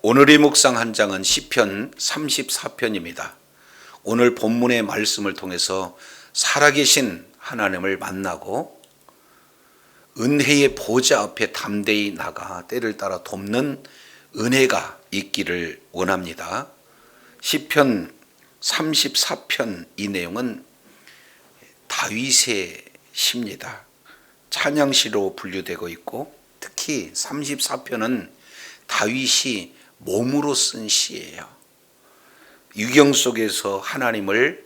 오늘의 묵상 한 장은 시편 34편입니다. 오늘 본문의 말씀을 통해서 살아계신 하나님을 만나고 은혜의 보좌 앞에 담대히 나가 때를 따라 돕는 은혜가 있기를 원합니다. 시편 34편 이 내용은 다윗의 시입니다. 찬양시로 분류되고 있고 특히 34편은 다윗이 몸으로 쓴 시예요. 유경 속에서 하나님을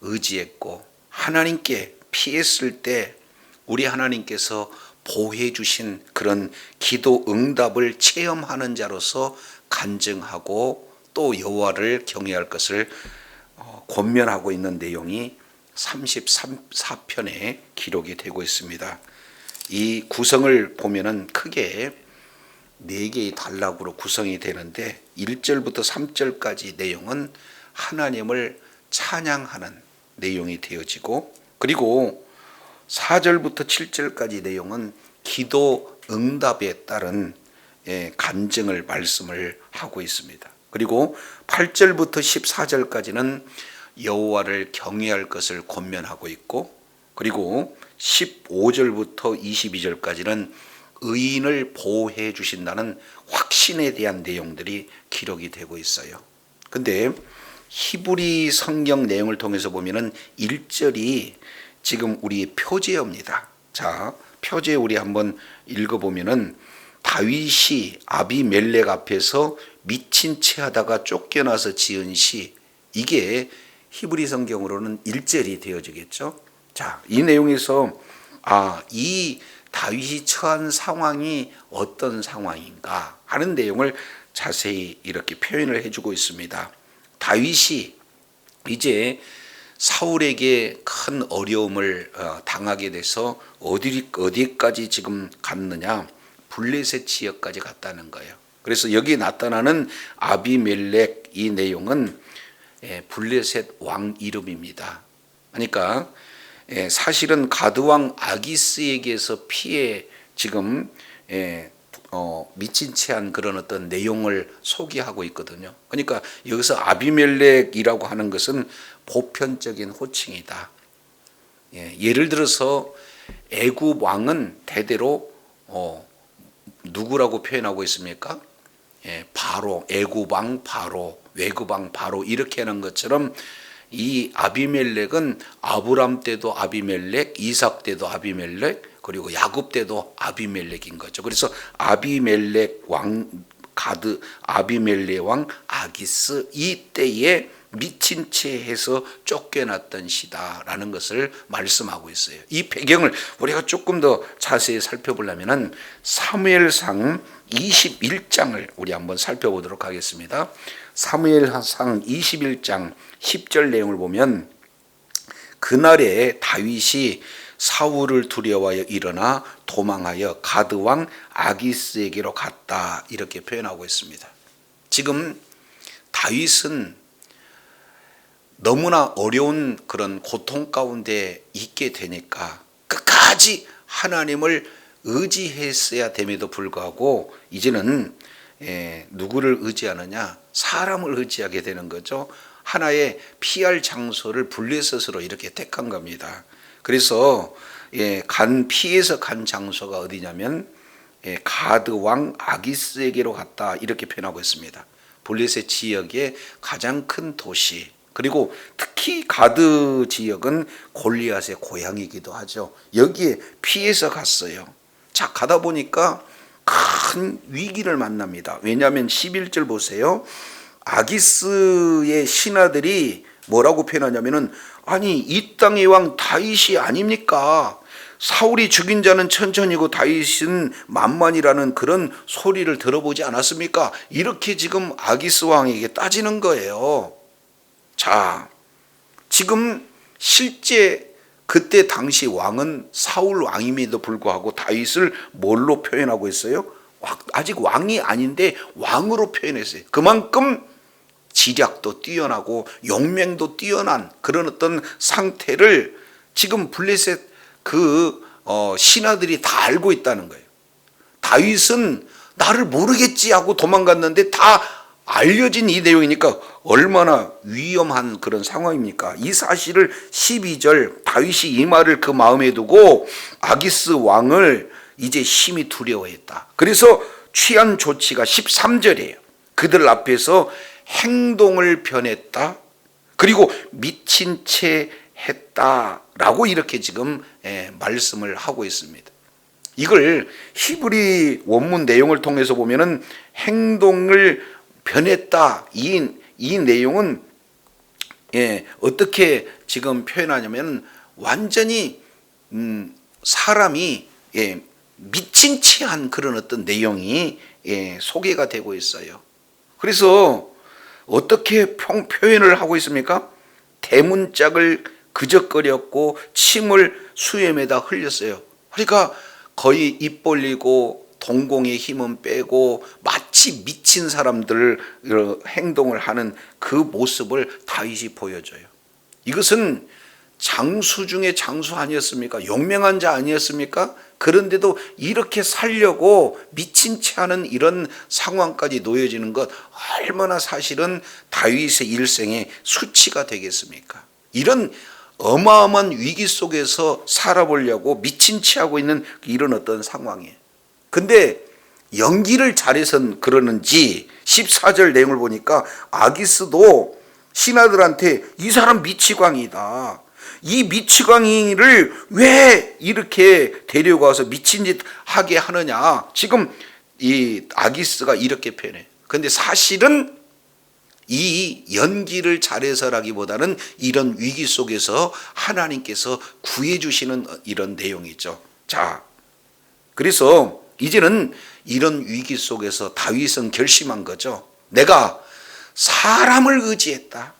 의지했고 하나님께 피했을 때 우리 하나님께서 보호해 주신 그런 기도 응답을 체험하는 자로서 간증하고 또 여호와를 경외할 것을 어, 권면하고 있는 내용이 34편에 기록이 되고 있습니다. 이 구성을 보면은 크게 네 개의 단락으로 구성이 되는데 1절부터 3절까지 내용은 하나님을 찬양하는 내용이 되어지고 그리고 4절부터 7절까지 내용은 기도 응답에 따른 예, 간증을 말씀을 하고 있습니다. 그리고 8절부터 14절까지는 여호와를 경외할 것을 권면하고 있고 그리고 15절부터 22절까지는 의인을 보호해 주신다는 확신에 대한 내용들이 기록이 되고 있어요. 근데 히브리 성경 내용을 통해서 보면은 1절이 지금 우리 표제어입니다. 자, 표제 우리 한번 읽어 보면은 다윗이 아비멜렉 앞에서 미친 채 하다가 쫓겨나서 지은 시 이게 히브리 성경으로는 1절이 되어지겠죠. 자, 이 내용에서 아, 이 다윗이 처한 상황이 어떤 상황인가 하는 내용을 자세히 이렇게 표현을 해주고 있습니다. 다윗이 이제 사울에게 큰 어려움을 어, 당하게 돼서 어디 어디까지 지금 갔느냐 블레셋 지역까지 갔다는 거예요. 그래서 여기 나타나는 아비멜렉 이 내용은 예, 블레셋 왕 이름입니다. 그러니까 예, 사실은 가드 왕 아기스에게서 피해 지금 예, 어, 미친 채 한 그런 어떤 내용을 소개하고 있거든요. 그러니까 여기서 아비멜렉이라고 하는 것은 보편적인 호칭이다. 예, 예를 들어서 애굽 왕은 대대로 어, 누구라고 표현하고 있습니까? 예, 바로 애굽 왕 바로 외굽 왕 바로 이렇게 하는 것처럼 이 아비멜렉은 아브람 때도 아비멜렉, 이삭 때도 아비멜렉, 그리고 야곱 때도 아비멜렉인 거죠. 그래서 아비멜렉 왕 가드 아비멜렉 왕 아기스 이 때에 미친 채 해서 쫓겨났던 시다라는 것을 말씀하고 있어요. 이 배경을 우리가 조금 더 자세히 살펴보려면은 사무엘상 21장을 우리 한번 살펴보도록 하겠습니다. 사무엘상 21장 10절 내용을 보면 그날에 다윗이 사울을 두려워하여 일어나 도망하여 가드 왕 아기스에게로 갔다 이렇게 표현하고 있습니다. 지금 다윗은 너무나 어려운 그런 고통 가운데 있게 되니까 끝까지 하나님을 의지했어야 됨에도 불구하고 이제는 예, 누구를 의지하느냐 사람을 의지하게 되는 거죠. 하나의 피할 장소를 블레셋으로 이렇게 택한 겁니다. 그래서 예, 간 피해서 간 장소가 어디냐면 예, 가드 왕 아기스에게로 갔다 이렇게 표현하고 있습니다. 블레셋 지역의 가장 큰 도시 그리고 특히 가드 지역은 골리앗의 고향이기도 하죠. 여기에 피해서 갔어요. 자 가다 보니까 큰 위기를 만납니다. 왜냐하면 11절 보세요. 아기스의 신하들이 뭐라고 표현하냐면은 아니 이 땅의 왕 다윗이 아닙니까? 사울이 죽인 자는 천천히고 다윗은 만만이라는 그런 소리를 들어보지 않았습니까? 이렇게 지금 아기스 왕에게 따지는 거예요. 자, 지금 실제 그때 당시 왕은 사울 왕임에도 불구하고 다윗을 뭘로 표현하고 있어요? 아직 왕이 아닌데 왕으로 표현했어요. 그만큼 지략도 뛰어나고 용맹도 뛰어난 그런 어떤 상태를 지금 블레셋 그 어, 신하들이 다 알고 있다는 거예요. 다윗은 나를 모르겠지 하고 도망갔는데 다 알려진 이 내용이니까 얼마나 위험한 그런 상황입니까? 이 사실을 12절 다윗이 이 말을 그 마음에 두고 아기스 왕을 이제 심히 두려워했다. 그래서 취한 조치가 13절이에요. 그들 앞에서 행동을 변했다. 그리고 미친 채 했다라고 이렇게 지금 예, 말씀을 하고 있습니다. 이걸 히브리 원문 내용을 통해서 보면은 행동을 변했다. 이, 이 내용은 예, 어떻게 지금 표현하냐면 완전히 음, 사람이 예, 미친 채한 그런 어떤 내용이 예, 소개가 되고 있어요. 그래서 어떻게 평, 표현을 하고 있습니까? 대문짝을 그적거렸고 침을 수염에다 흘렸어요. 그러니까 거의 입 벌리고 동공의 힘은 빼고 마치 미친 사람들 행동을 하는 그 모습을 다윗이 보여줘요. 이것은 장수 중에 장수 아니었습니까? 용맹한 자 아니었습니까? 그런데도 이렇게 살려고 미친 채 하는 이런 상황까지 놓여지는 것 얼마나 사실은 다윗의 일생의 수치가 되겠습니까? 이런 어마어마한 위기 속에서 살아보려고 미친 채 하고 있는 이런 어떤 상황이에요. 근데 연기를 잘해서 그러는지 14절 내용을 보니까 아기스도 신하들한테 이 사람 미치광이다. 이 미치광이를 왜 이렇게 데려가서 미친 짓 하게 하느냐. 지금 이 아기스가 이렇게 표현해. 근데 사실은 이 연기를 잘해서라기보다는 이런 위기 속에서 하나님께서 구해주시는 이런 내용이죠. 자, 그래서 이제는 이런 위기 속에서 다윗은 결심한 거죠. 내가 사람을 의지했다.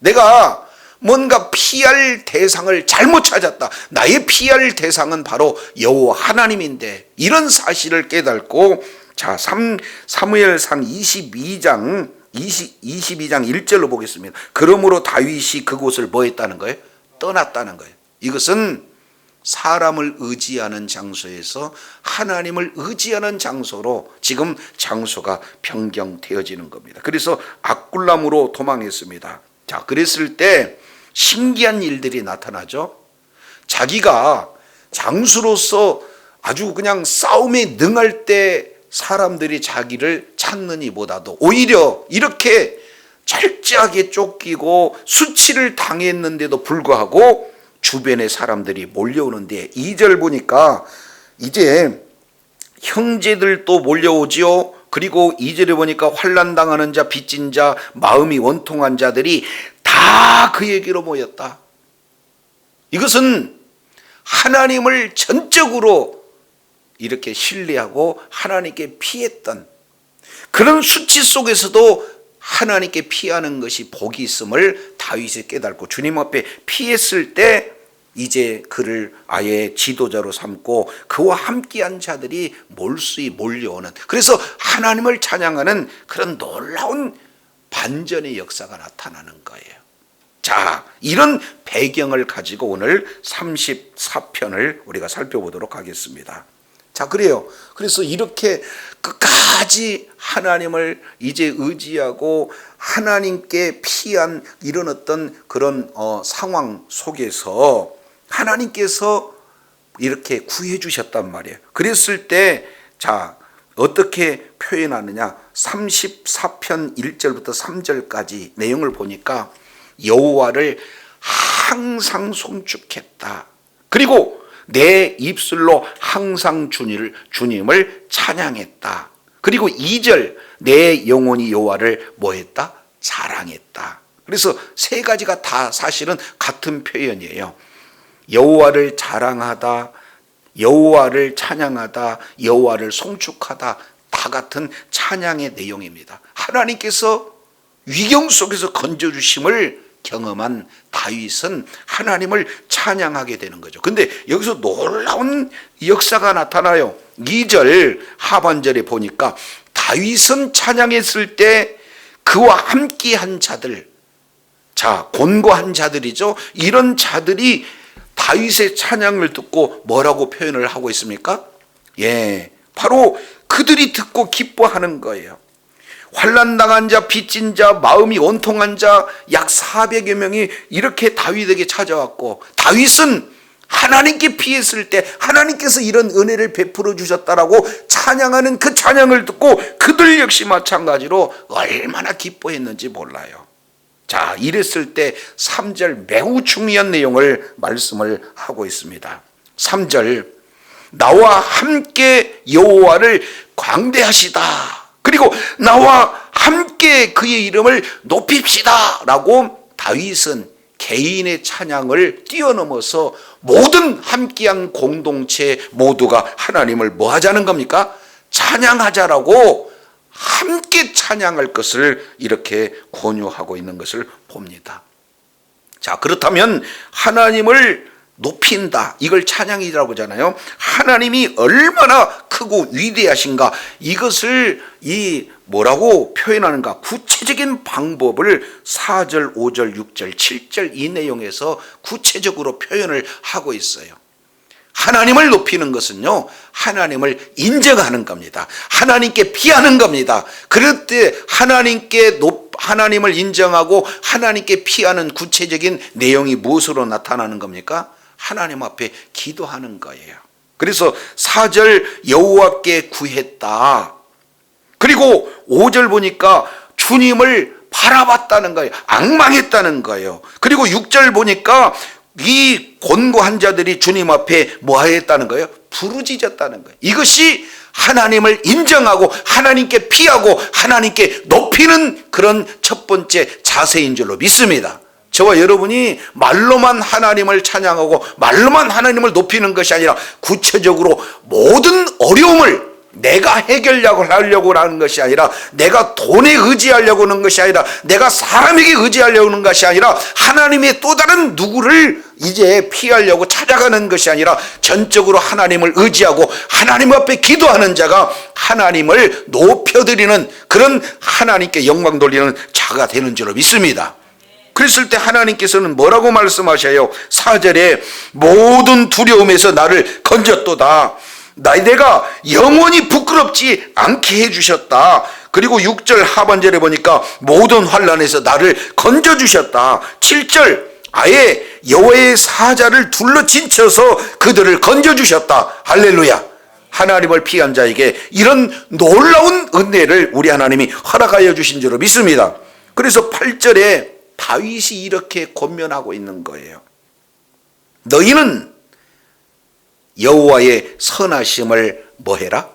내가 뭔가 피할 대상을 잘못 찾았다. 나의 피할 대상은 바로 여호와 하나님인데 이런 사실을 깨닫고 자, 3, 사무엘상 22장 20, 22장 1절로 보겠습니다. 그러므로 다윗이 그곳을 뭐 했다는 거예요? 떠났다는 거예요. 이것은 사람을 의지하는 장소에서 하나님을 의지하는 장소로 지금 장소가 변경되어지는 겁니다. 그래서 악굴람으로 도망했습니다. 자, 그랬을 때 신기한 일들이 나타나죠. 자기가 장수로서 아주 그냥 싸움에 능할 때 사람들이 자기를 찾느니보다도 오히려 이렇게 철저하게 쫓기고 수치를 당했는데도 불구하고 주변의 사람들이 몰려오는데 2절 보니까 이제 형제들도 몰려오지요. 그리고 2절에 보니까 환란 당하는 자, 빚진 자, 마음이 원통한 자들이 다그 얘기로 모였다. 이것은 하나님을 전적으로 이렇게 신뢰하고 하나님께 피했던 그런 수치 속에서도 하나님께 피하는 것이 복이 있음을 다윗이 깨닫고 주님 앞에 피했을 때 이제 그를 아예 지도자로 삼고 그와 함께한 자들이 몰수히 몰려오는 그래서 하나님을 찬양하는 그런 놀라운 반전의 역사가 나타나는 거예요. 자, 이런 배경을 가지고 오늘 34편을 우리가 살펴보도록 하겠습니다. 자, 그래요. 그래서 이렇게 끝까지 하나님을 이제 의지하고 하나님께 피한 이런 어떤 그런 어, 상황 속에서 하나님께서 이렇게 구해 주셨단 말이에요. 그랬을 때, 자, 어떻게 표현하느냐? 34편 1절부터 3절까지 내용을 보니까 여호와를 항상 송축했다. 그리고 내 입술로 항상 주님을, 주님을 찬양했다. 그리고 2절 내 영혼이 여호와를 뭐했다? 자랑했다. 그래서 세 가지가 다 사실은 같은 표현이에요. 여호와를 자랑하다, 여호와를 찬양하다, 여호와를 송축하다 다 같은 찬양의 내용입니다. 하나님께서 위경 속에서 건져 주심을 경험한 다윗은 하나님을 찬양하게 되는 거죠. 근데 여기서 놀라운 역사가 나타나요. 2절 하반절에 보니까 다윗은 찬양했을 때 그와 함께 한 자들 자, 곤고한 자들이죠. 이런 자들이 다윗의 찬양을 듣고 뭐라고 표현을 하고 있습니까? 예. 바로 그들이 듣고 기뻐하는 거예요. 환란 당한 자, 빚진 자, 마음이 온통한 자 약 400여 명이 이렇게 다윗에게 찾아왔고 다윗은 하나님께 피했을 때 하나님께서 이런 은혜를 베풀어 주셨다라고 찬양하는 그 찬양을 듣고 그들 역시 마찬가지로 얼마나 기뻐했는지 몰라요. 자, 이랬을 때 3절 매우 중요한 내용을 말씀을 하고 있습니다. 3절 나와 함께 여호와를 광대하시다. 그리고 나와 함께 그의 이름을 높입시다라고 다윗은 개인의 찬양을 뛰어넘어서 모든 함께한 공동체 모두가 하나님을 뭐 하자는 겁니까? 찬양하자라고 함께 찬양할 것을 이렇게 권유하고 있는 것을 봅니다. 자, 그렇다면 하나님을 높인다. 이걸 찬양이라고 하잖아요. 하나님이 얼마나 크고 위대하신가. 이것을 이 뭐라고 표현하는가. 구체적인 방법을 4절, 5절, 6절, 7절 이 내용에서 구체적으로 표현을 하고 있어요. 하나님을 높이는 것은요, 하나님을 인정하는 겁니다. 하나님께 피하는 겁니다. 그럴 때 하나님께 높, 하나님을 인정하고 하나님께 피하는 구체적인 내용이 무엇으로 나타나는 겁니까? 하나님 앞에 기도하는 거예요. 그래서 4절 여호와께 구했다. 그리고 5절 보니까 주님을 바라봤다는 거예요. 악망했다는 거예요. 그리고 6절 보니까 이 곤고한 자들이 주님 앞에 뭐 했다는 거예요? 부르짖었다는 거예요. 이것이 하나님을 인정하고 하나님께 피하고 하나님께 높이는 그런 첫 번째 자세인 줄로 믿습니다. 저와 여러분이 말로만 하나님을 찬양하고 말로만 하나님을 높이는 것이 아니라 구체적으로 모든 어려움을 내가 해결하려고 하려고 하는 것이 아니라 내가 돈에 의지하려고 하는 것이 아니라 내가 사람에게 의지하려고 하는 것이 아니라 하나님의 또 다른 누구를 이제 피하려고 찾아가는 것이 아니라 전적으로 하나님을 의지하고 하나님 앞에 기도하는 자가 하나님을 높여드리는 그런 하나님께 영광 돌리는 자가 되는 줄로 믿습니다. 그랬을 때 하나님께서는 뭐라고 말씀하셔요? 4절에 모든 두려움에서 나를 건졌도다. 나 내가 영원히 부끄럽지 않게 해주셨다. 그리고 6절 하반절에 보니까 모든 환란에서 나를 건져 주셨다. 7절 아예 여호와의 사자를 둘러 진쳐서 그들을 건져 주셨다. 할렐루야. 하나님을 피한 자에게 이런 놀라운 은혜를 우리 하나님이 허락하여 주신 줄로 믿습니다. 그래서 8절에 다윗이 이렇게 권면하고 있는 거예요. 너희는 여호와의 선하심을 뭐해라?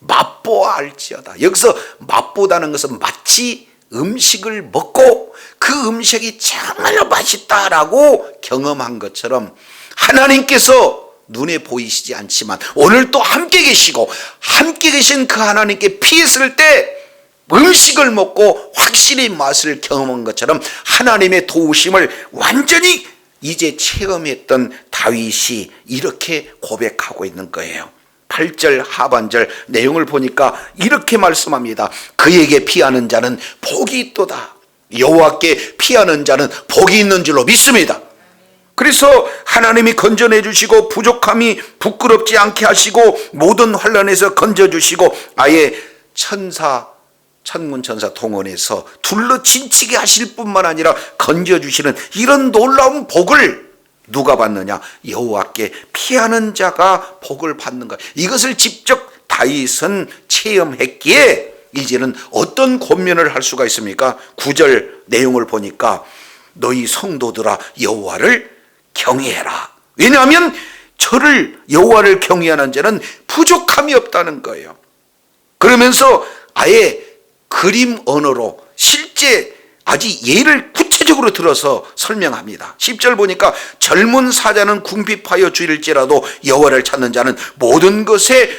맛보아 알지어다. 여기서 맛보다는 것은 마치 음식을 먹고 그 음식이 정말로 맛있다라고 경험한 것처럼 하나님께서 눈에 보이시지 않지만 오늘 또 함께 계시고 함께 계신 그 하나님께 피했을 때 음식을 먹고 확실히 맛을 경험한 것처럼 하나님의 도우심을 완전히 이제 체험했던 다윗이 이렇게 고백하고 있는 거예요. 8절 하반절 내용을 보니까 이렇게 말씀합니다. 그에게 피하는 자는 복이 있도다. 여호와께 피하는 자는 복이 있는 줄로 믿습니다. 그래서 하나님이 건져내 주시고 부족함이 부끄럽지 않게 하시고 모든 환란에서 건져 주시고 아예 천사 천군 천사 동원해서 둘러 진치게 하실 뿐만 아니라 건져 주시는 이런 놀라운 복을 누가 받느냐? 여호와께 피하는 자가 복을 받는 것. 이것을 직접 다윗은 체험했기에 이제는 어떤 권면을 할 수가 있습니까? 구절 내용을 보니까 너희 성도들아 여호와를 경외해라. 왜냐하면 저를 여호와를 경외하는 자는 부족함이 없다는 거예요. 그러면서 아예 그림 언어로 실제 아주 예를 구체적으로 들어서 설명합니다. 10절 보니까 젊은 사자는 궁핍하여 주일지라도 여호와를 찾는 자는 모든 것에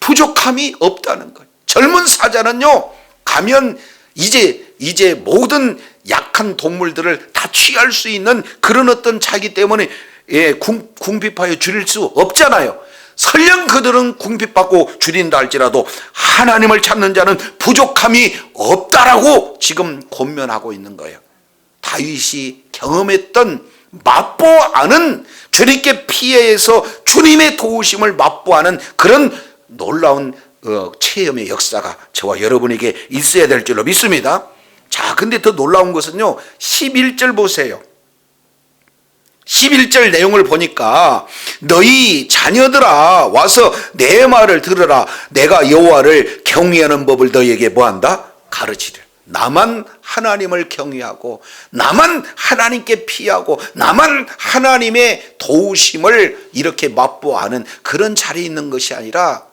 부족함이 없다는 거예요. 젊은 사자는요 가면 이제 이제 모든 약한 동물들을 다 취할 수 있는 그런 어떤 차기 때문에 예, 궁, 궁핍하여 줄일 수 없잖아요. 설령 그들은 궁핍받고 줄인다 할지라도 하나님을 찾는 자는 부족함이 없다라고 지금 권면하고 있는 거예요. 다윗이 경험했던 맛보아는 주님께 피해서 주님의 도우심을 맛보아는 그런 놀라운 어, 체험의 역사가 저와 여러분에게 있어야 될 줄로 믿습니다. 자, 근데 더 놀라운 것은요. 11절 보세요. 11절 내용을 보니까 너희 자녀들아 와서 내 말을 들으라 내가 여호와를 경외하는 법을 너희에게 뭐한다? 가르치려 나만 하나님을 경외하고 나만 하나님께 피하고 나만 하나님의 도우심을 이렇게 맛보아하는 그런 자리에 있는 것이 아니라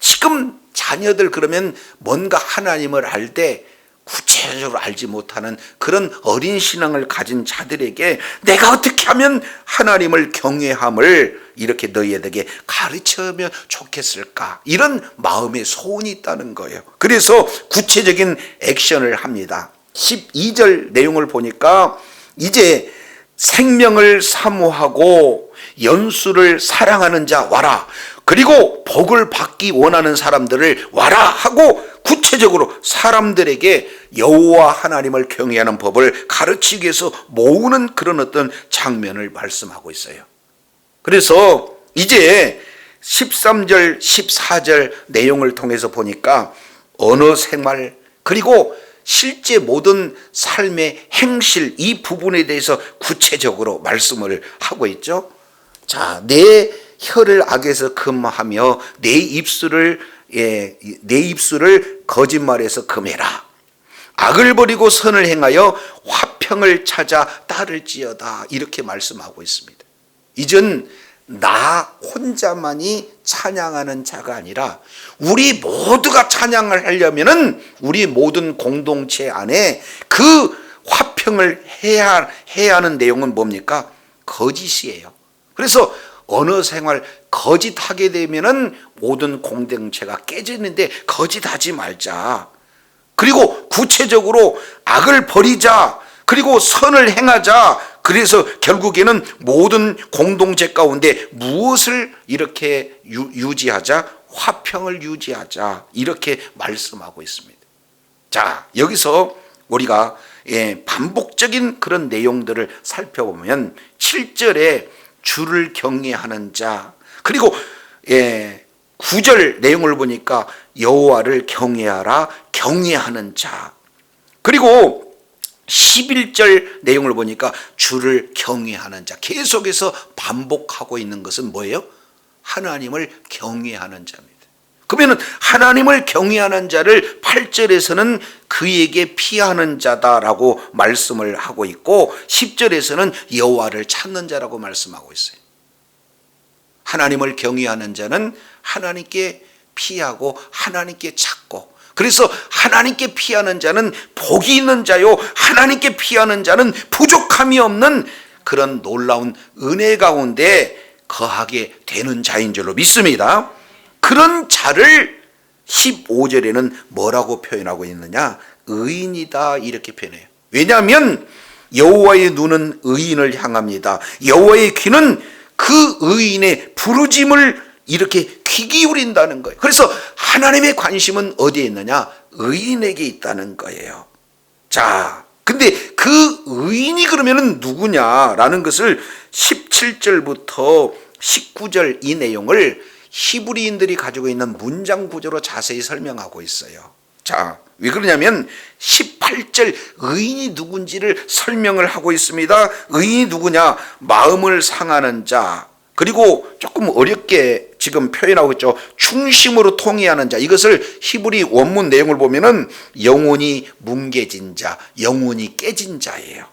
지금 자녀들 그러면 뭔가 하나님을 알때 구체적으로 알지 못하는 그런 어린 신앙을 가진 자들에게 내가 어떻게 하면 하나님을 경외함을 이렇게 너희에게 가르치면 좋겠을까 이런 마음의 소원이 있다는 거예요. 그래서 구체적인 액션을 합니다. 12절 내용을 보니까 이제 생명을 사모하고 연수를 사랑하는 자 와라. 그리고 복을 받기 원하는 사람들을 와라 하고 구체적으로 사람들에게 여호와 하나님을 경외하는 법을 가르치기 위해서 모으는 그런 어떤 장면을 말씀하고 있어요. 그래서 이제 13절, 14절 내용을 통해서 보니까 언어 생활 그리고 실제 모든 삶의 행실 이 부분에 대해서 구체적으로 말씀을 하고 있죠. 자, 내 혀를 악에서 금하며 내 입술을 예, 내 입술을 거짓말에서 금해라. 악을 버리고 선을 행하여 화평을 찾아 따를지어다. 이렇게 말씀하고 있습니다. 이전 나 혼자만이 찬양하는 자가 아니라 우리 모두가 찬양을 하려면은 우리 모든 공동체 안에 그 화평을 해야 해야 하는 내용은 뭡니까? 거짓이에요. 그래서 언어 생활 거짓하게 되면은 모든 공동체가 깨지는데 거짓하지 말자. 그리고 구체적으로 악을 버리자. 그리고 선을 행하자. 그래서 결국에는 모든 공동체 가운데 무엇을 이렇게 유, 유지하자? 화평을 유지하자. 이렇게 말씀하고 있습니다. 자, 여기서 우리가 예, 반복적인 그런 내용들을 살펴보면 7절에 주를 경외하는 자 그리고 예, 9절 내용을 보니까 여호와를 경외하라 경외하는 자 그리고 11절 내용을 보니까 주를 경외하는 자 계속해서 반복하고 있는 것은 뭐예요? 하나님을 경외하는 자입니다. 그러면 하나님을 경외하는 자를 8절에서는 그에게 피하는 자다라고 말씀을 하고 있고 10절에서는 여호와를 찾는 자라고 말씀하고 있어요. 하나님을 경외하는 자는 하나님께 피하고 하나님께 찾고 그래서 하나님께 피하는 자는 복이 있는 자요 하나님께 피하는 자는 부족함이 없는 그런 놀라운 은혜 가운데 거하게 되는 자인 줄로 믿습니다. 그런 자를 15절에는 뭐라고 표현하고 있느냐? 의인이다 이렇게 표현해요. 왜냐하면 여호와의 눈은 의인을 향합니다. 여호와의 귀는 그 의인의 부르짐을 이렇게 귀 기울인다는 거예요. 그래서 하나님의 관심은 어디에 있느냐? 의인에게 있다는 거예요. 자, 근데 그 의인이 그러면은 누구냐라는 것을 17절부터 19절 이 내용을 히브리인들이 가지고 있는 문장 구조로 자세히 설명하고 있어요. 자, 왜 그러냐면 18절 의인이 누군지를 설명을 하고 있습니다. 의인이 누구냐? 마음을 상하는 자. 그리고 조금 어렵게 지금 표현하고 있죠. 충심으로 통해하는 자. 이것을 히브리 원문 내용을 보면은 영혼이 뭉개진 자, 영혼이 깨진 자예요.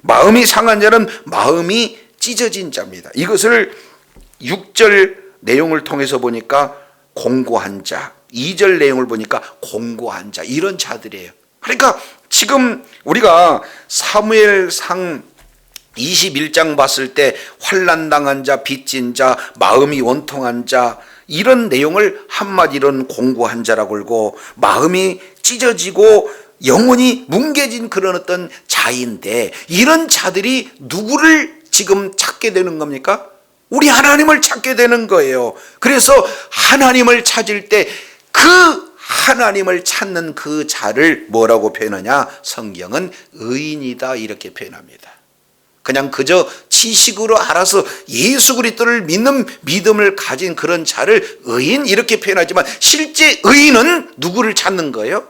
마음이 상한 자는 마음이 찢어진 자입니다. 이것을 6절 내용을 통해서 보니까 공고한 자, 2절 내용을 보니까 공고한 자, 이런 자들이에요. 그러니까 지금 우리가 사무엘상 21장 봤을 때 환난 당한 자, 빚진 자, 마음이 원통한 자 이런 내용을 한마디로는 공고한 자라고 그러고 마음이 찢어지고 영혼이 뭉개진 그런 어떤 자인데 이런 자들이 누구를 지금 찾게 되는 겁니까? 우리 하나님을 찾게 되는 거예요. 그래서 하나님을 찾을 때 그 하나님을 찾는 그 자를 뭐라고 표현하냐? 성경은 의인이다 이렇게 표현합니다. 그냥 그저 지식으로 알아서 예수 그리스도를 믿는 믿음을 가진 그런 자를 의인 이렇게 표현하지만 실제 의인은 누구를 찾는 거예요?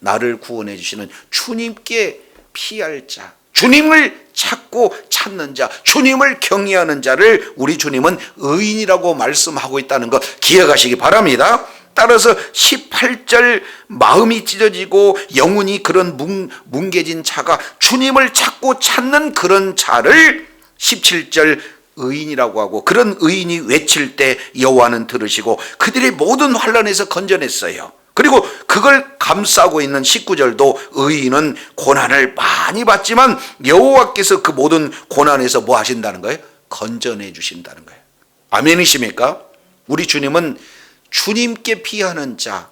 나를 구원해 주시는 주님께 피할 자, 주님을 찾고 찾는 자, 주님을 경외하는 자를 우리 주님은 의인이라고 말씀하고 있다는 것 기억하시기 바랍니다. 따라서 18절 마음이 찢어지고 영혼이 그런 뭉, 뭉개진 자가 주님을 찾고 찾는 그런 자를 17절 의인이라고 하고 그런 의인이 외칠 때 여호와는 들으시고 그들의 모든 환란에서 건져냈어요. 그리고 그걸 감싸고 있는 19절도 의인은 고난을 많이 받지만 여호와께서 그 모든 고난에서 뭐 하신다는 거예요? 건져내 주신다는 거예요. 아멘이십니까? 우리 주님은 주님께 피하는 자,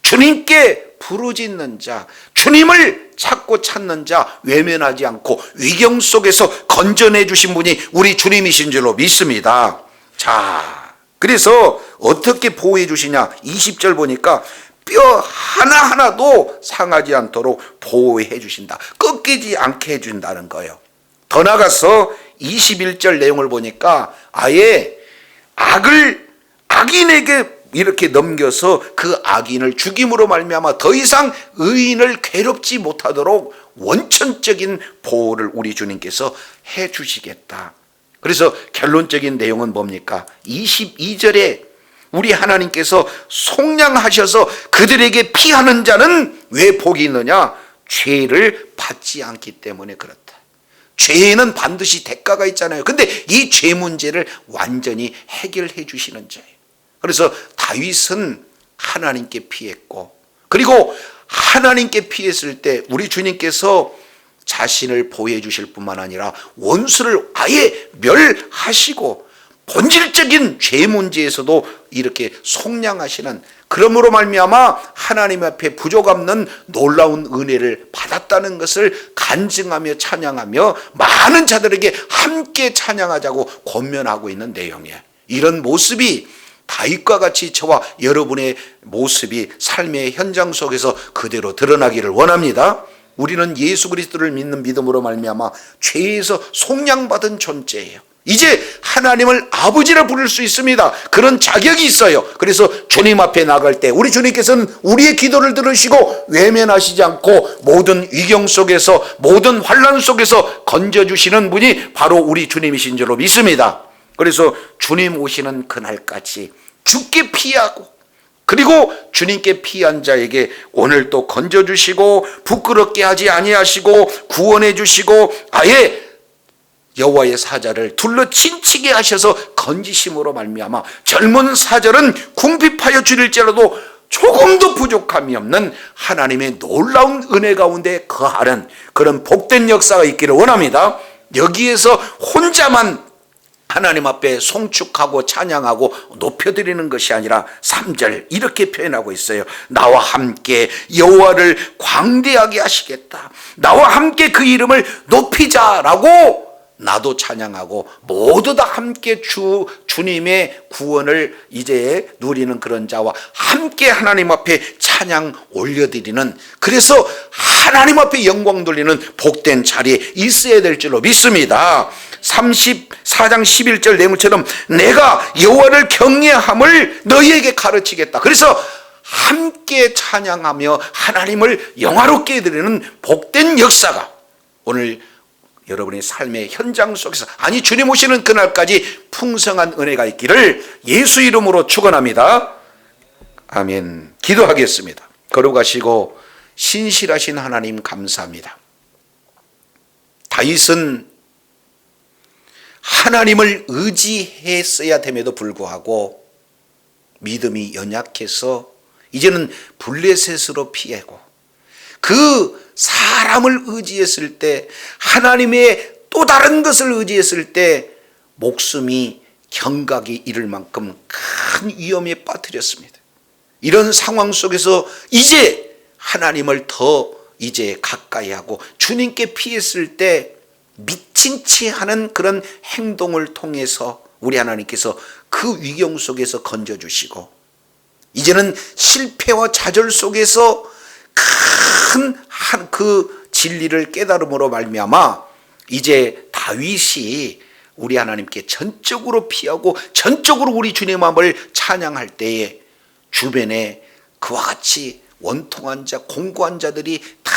주님께 부르짖는 자, 주님을 찾고 찾는 자, 외면하지 않고 위경 속에서 건져내 주신 분이 우리 주님이신 줄로 믿습니다. 자, 그래서 어떻게 보호해 주시냐? 20절 보니까 뼈 하나하나도 상하지 않도록 보호해 주신다. 꺾이지 않게 해 준다는 거예요. 더 나가서 21절 내용을 보니까 아예 악을 악인에게 이렇게 넘겨서 그 악인을 죽임으로 말미암아 더 이상 의인을 괴롭지 못하도록 원천적인 보호를 우리 주님께서 해 주시겠다. 그래서 결론적인 내용은 뭡니까? 22절에 우리 하나님께서 속량하셔서 그들에게 피하는 자는 왜 복이 있느냐? 죄를 받지 않기 때문에 그렇다. 죄는 반드시 대가가 있잖아요. 근데 이 죄 문제를 완전히 해결해 주시는 자예요. 그래서 다윗은 하나님께 피했고 그리고 하나님께 피했을 때 우리 주님께서 자신을 보호해 주실 뿐만 아니라 원수를 아예 멸하시고 본질적인 죄 문제에서도 이렇게 속량하시는 그러므로 말미암아 하나님 앞에 부족 없는 놀라운 은혜를 받았다는 것을 간증하며 찬양하며 많은 자들에게 함께 찬양하자고 권면하고 있는 내용이에요. 이런 모습이 다윗과 같이 저와 여러분의 모습이 삶의 현장 속에서 그대로 드러나기를 원합니다. 우리는 예수 그리스도를 믿는 믿음으로 말미암아 죄에서 속량받은 존재예요. 이제 하나님을 아버지라 부를 수 있습니다. 그런 자격이 있어요. 그래서 주님 앞에 나갈 때 우리 주님께서는 우리의 기도를 들으시고 외면하시지 않고 모든 위경 속에서 모든 환란 속에서 건져 주시는 분이 바로 우리 주님이신 줄로 믿습니다. 그래서 주님 오시는 그날까지 죽게 피하고 그리고 주님께 피한 자에게 오늘 또 건져 주시고 부끄럽게 하지 아니하시고 구원해 주시고 아예 여호와의 사자를 둘러 친치게 하셔서 건지심으로 말미암아 젊은 사절은 궁핍하여 줄일지라도 조금도 부족함이 없는 하나님의 놀라운 은혜 가운데 거하는 그런 복된 역사가 있기를 원합니다. 여기에서 혼자만 하나님 앞에 송축하고 찬양하고 높여드리는 것이 아니라 3절 이렇게 표현하고 있어요. 나와 함께 여호와를 광대하게 하시겠다. 나와 함께 그 이름을 높이자라고 나도 찬양하고 모두 다 함께 주 주님의 구원을 이제 누리는 그런 자와 함께 하나님 앞에 찬양 올려드리는 그래서 하나님 앞에 영광 돌리는 복된 자리에 있어야 될 줄로 믿습니다. 34장 11절 내용처럼 내가 여호와를 경외함을 너희에게 가르치겠다. 그래서 함께 찬양하며 하나님을 영화롭게 드리는 복된 역사가 오늘 여러분의 삶의 현장 속에서 아니 주님 오시는 그날까지 풍성한 은혜가 있기를 예수 이름으로 축원합니다. 아멘. 기도하겠습니다. 걸어가시고 신실하신 하나님 감사합니다. 다윗은 하나님을 의지했어야 됨에도 불구하고 믿음이 연약해서 이제는 블레셋으로 피하고 그 사람을 의지했을 때 하나님의 또 다른 것을 의지했을 때 목숨이 경각이 이를 만큼 큰 위험에 빠뜨렸습니다. 이런 상황 속에서 이제 하나님을 더 이제 가까이 하고 주님께 피했을 때 미친 치 하는 그런 행동을 통해서 우리 하나님께서 그 위경 속에서 건져주시고 이제는 실패와 좌절 속에서 큰한그 진리를 깨달음으로 말미암아 이제 다윗이 우리 하나님께 전적으로 피하고 전적으로 우리 주님함을 찬양할 때에 주변에 그와 같이 원통한 자, 공고한 자들이 다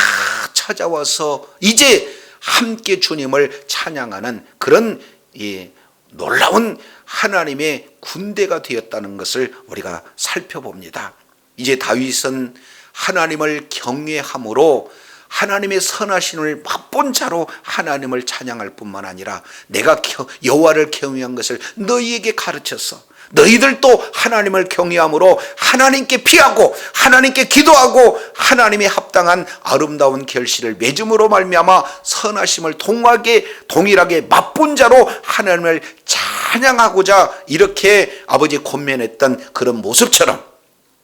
찾아와서 이제 함께 주님을 찬양하는 그런 이 놀라운 하나님의 군대가 되었다는 것을 우리가 살펴봅니다. 이제 다윗은 하나님을 경외함으로 하나님의 선하심을 맛본 자로 하나님을 찬양할 뿐만 아니라 내가 겨- 여호와를 경외한 것을 너희에게 가르쳤어. 너희들도 하나님을 경외함으로 하나님께 피하고 하나님께 기도하고 하나님의 합당한 아름다운 결실을 맺음으로 말미암아 선하심을 동하게 동일하게 맛본 자로 하나님을 찬양하고자 이렇게 아버지 권면했던 그런 모습처럼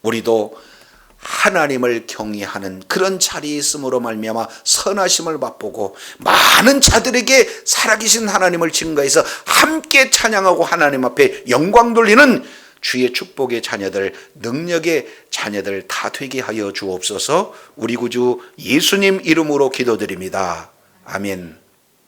우리도 하나님을 경외하는 그런 자리에 있음으로 말미암아 선하심을 맛보고 많은 자들에게 살아계신 하나님을 증거해서 함께 찬양하고 하나님 앞에 영광 돌리는 주의 축복의 자녀들 능력의 자녀들 다 되게 하여 주옵소서. 우리 구주 예수님 이름으로 기도드립니다. 아멘